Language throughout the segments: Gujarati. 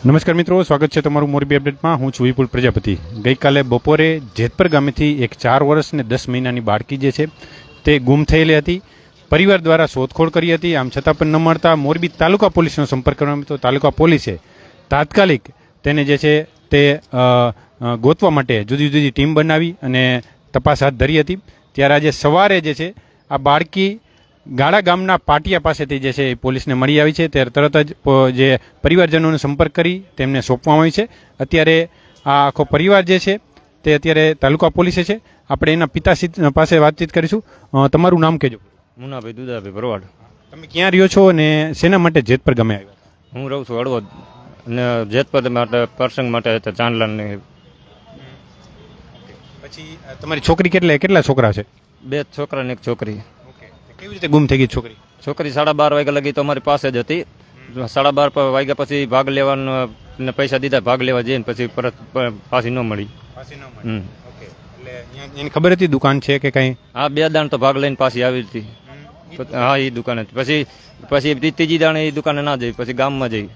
નમસ્કાર મિત્રો, સ્વાગત છે તમારું મોરબી અપડેટમાં. હું છું વિપુલ પ્રજાપતિ. ગઈકાલે બપોરે જેતપર ગામેથી એક ચાર વર્ષ ને દસ મહિનાની બાળકી જે છે, તે ગુમ થયેલી હતી. પરિવાર દ્વારા શોધખોળ કરી હતી. આમ છતાં પણ ન મળતા મોરબી તાલુકા પોલીસનો સંપર્ક કરવામાં તો તાલુકા પોલીસે તાત્કાલિક તેને જે છે, તે ગોતવા માટે જુદી જુદી ટીમ બનાવી અને તપાસ હાથ ધરી હતી. ત્યારે આજે સવારે જે છે, આ બાળકી ગાળા ગામના પાટિયા પાસેથી જે છે એ પોલીસને મળી આવી છે. ત્યારે તરત જ જે પરિવારજનોનો સંપર્ક કરી તેમને સોંપવામાં આવી છે. અત્યારે આ આખો પરિવાર જે છે તે અત્યારે તાલુકા પોલીસે છે. આપણે એના પિતા પાસે વાતચીત કરીશું. તમારું નામ કહેજો. મુનાભાઈ દુદાભાઈ ભરવાડ. તમે ક્યાં રહ્યો છો અને શેના માટે જેતપર ગમે આવ્યા? હું રહું છું હળવદ. અને જેતપર માટે પ્રસંગ માટે હતા પછી તમારી છોકરી કેટલા કેટલા છોકરા છે? બે છોકરા ને એક છોકરી. કેવી રીતે ગુમ થઈ ગઈ છોકરી? છોકરી સાડા બાર વાગ્યા લગી તો અમારી પાસે જ હતી. સાડા બાર વાગ્યા પછી ભાગ લેવાનો પૈસા દીધા ભાગ લેવા જઈને પછી પરત પાછી ન મળી. એની ખબર હતી દુકાન છે કે કઈ? હા બે દાણ તો ભાગ લઈને પાછી આવી હતી. હા એ દુકાને. પછી પછી તી- ત્રીજી દાણે એ દુકાને ના જઈ પછી ગામમાં જઈ.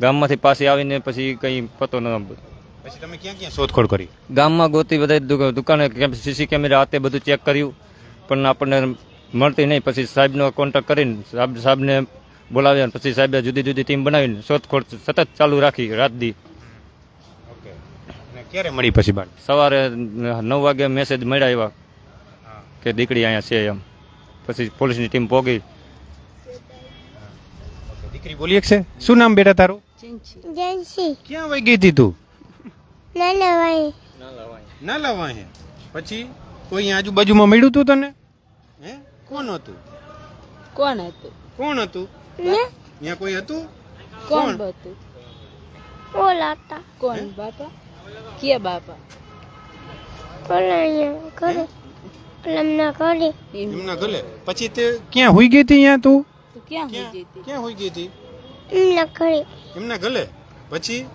ગામમાંથી પાછી આવીને પછી કઈ પતો ન પછી તમે ક્યાં ક્યાં શોધખોળ કરી? ગામમાં ગોતી બધા દુકાને સીસી કેમેરા હાથે બધું ચેક કર્યું. પણ આપણને મળતી નહીં. પછી સાહેબનો કોન્ટેક્ટ કરીને સાહેબ સાહેબને બોલાવ્યા અને પછી સાહેબે જુદી જુદી ટીમ બનાવીને શોધખોળ સતત ચાલુ રાખી રાત દી. અને ક્યારે મળી પછી બાળ સવારે નવ વાગે મેસેજ મળ્યા એવા કે દીકરી અહીંયા છે એમ. પછી પોલીસની ટીમ પોગી. દીકરી બોલી એક છે? શું નામ બેટા તારું? જયસી ક્યાં વહી ગઈ હતી તું? નાના ભાઈ ના લાવા હે પછી કોઈ અહીંયા આજુબાજુમાં મળ્યું તું તને? હે? કોણ હતું? કોણ હતું? કોણ હતું? ને અહીંયા કોઈ હતું? કોણ હતું. ઓલાતા કોણ બાપા? કે બાપા? કોલાયા કરે લમના કરે એમ. એમના ગલે પછી તે ક્યાં હોઈ ગઈ હતી અહીંયા તું? તું ક્યાં હોઈ ગઈ હતી? ક્યાં હોઈ ગઈ હતી? એમના કરે એમના ગલે પછી?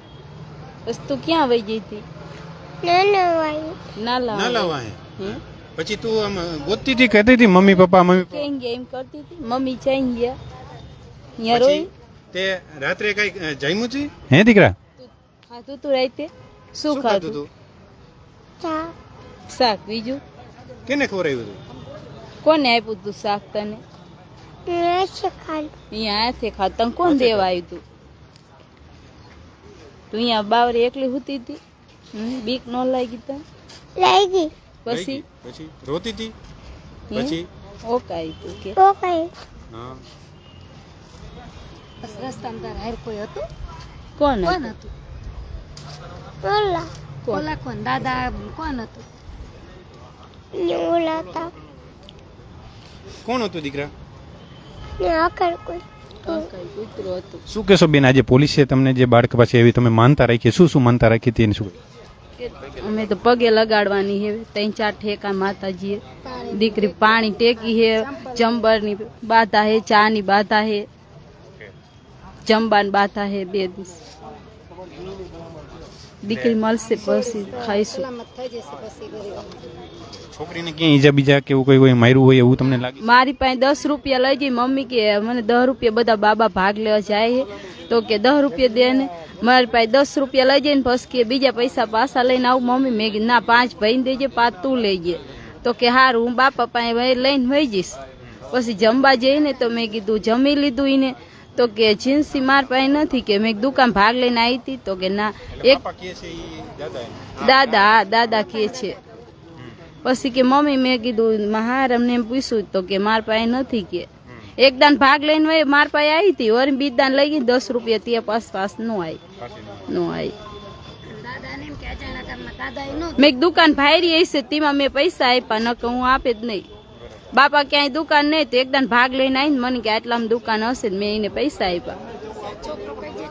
બસ તું ક્યાં વહી ગઈ હતી? નાના ભાઈ ના ના લાવ લાવા હે? પછી તું આમ ગોતતી હતી કહેતી હતી મમ્મી પપ્પા મમ્મી પપ્પા. ક્યાં ગયા એમ કરતી હતી. મમ્મી ચાઈ ગયા અહીંયા રોઈ. પછી તે રાત્રે કઈ જમ્યું હતી હે દીકરા? ખાધું તું રાતે? શું ખાધું? તું? ચા. શાક બીજું? કેને ખવડાવ્યું હતું કોને આપ્યું તું શાક તને? મેસે ખાલ અહીંયા હાથે ખાધું. તને કોણ દેવા આવ્યું તું? તું અહીંયા બાવરે એકલી હુતી હતી? હમ, બીક ન લાગી તને? લાગી. પછી? પછી? રોતી હતી પછી? ઓકાઈ તું કે? ઓ કઈ હા કોણ હતું? ઓલા. કોણ? ને ઓલાતા કોણ હતું દીકરા? આકર કોઈ. ઓકાઈ હતું. શું કહેશો બેન આજે પોલીસે તમને જે બાળક પાસે એવી તમે માનતા રાખી શું શું માનતા રાખી હતી શું? અમે તો પગે લગાડવાની હે. ત્રણ ચાર ઠેકા માતાજીએ. દીકરી પાણી ટેકી હે. જંબરની બાધા હે ચાની બાધા હે. જમવાની બાધા હે બે દિવસ. દીકરી મળશે પછી ખાઈશું. છોકરીને ક્યાં ઈજા બીજા કે એવું કોઈ કોઈ માર્યું હોય એવું તમને લાગે? મારી પાસે દસ રૂપિયા લઈ જઈ મમ્મી કે મને દસ રૂપિયા બધા બાબા ભાગ લેવા જાય છે તો કે દસ રૂપિયા દે ને મારી પાસે દસ રૂપિયા લઈ જઈને પછી કે બીજા પૈસા પાછા લઈને આવું. મમ્મી મેં કીધું ના પાંચ ભાઈને દેજે પાંચ તું લઈ જે. તો કે હારું હું બાપા પાસે લઈને વહી જઈશ. પછી જમવા જઈને તો મેં કીધું જમી લીધું એને તો કે જીન્સી માર પાસે નથી. કે મેં દુકાન ભાગ લઈને આવી હતી. તો કે ના એક દાદા હા. દાદા કે છે. પછી કે મમ્મી મેં કીધું હાર અમને એમ પૂછ્યું તો કે માર પાસે નથી. કે એક દાન ભાગ લઈને માર પાસે આવી હતી. વળી બીજ દાન લઈ ગઈ, દસ રૂપિયા તે પાસ પાસ નો આવી નો આવી મેં એક દુકાન ભાયરી હશે તેમાં મેં પૈસા આપ્યા, ન કે હું આપે જ નહીં. બાપા ક્યાંય દુકાન નહીં, તો એકદમ ભાગ લઈને આવીને મને કે આટલામાં દુકાન હશે મેં એને પૈસા આપ્યા.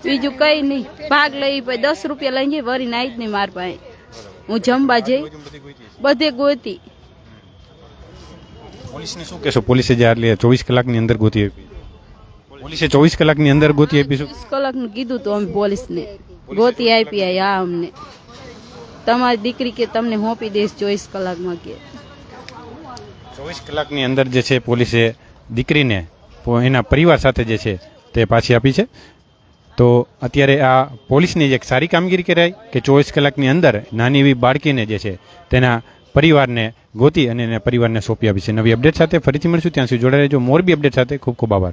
બીજું કઈ નહીં. ભાગ લઈ પછી દસ રૂપિયા લઈને જઈ વરીને આવી જ નહીં માર પાસે. હું જમવા જઈ. બધે ગોતી. પોલીસને શું કહેશો? પોલીસે જે આટલી ચોવીસ કલાકની અંદર ગોતી આપી પોલીસે ચોવીસ કલાકની અંદર ગોતી આપી શું કલાકનું કીધું તો અમે પોલીસને. ગોતી આપી આ અમને. તમારી દીકરી કે તમને હોપી દઈશ ચોવીસ કલાકમાં કે. ચોવીસ કલાકની અંદર જે છે પોલીસે દીકરીને એના પરિવાર સાથે જે છે તે પાછી આપી છે. તો અત્યારે આ પોલીસની જે એક સારી કામગીરી કરાઈ કે ચોવીસ કલાકની અંદર નાની એવી બાળકીને જે છે તેના પરિવારને ગોતી અને એના પરિવારને સોંપી આપી છે નવી અપડેટ સાથે. ફરીથી મળીશું. ત્યાં સુધી જોડાઈ રહેજો. મોરબી અપડેટ સાથે ખૂબ ખૂબ આભાર.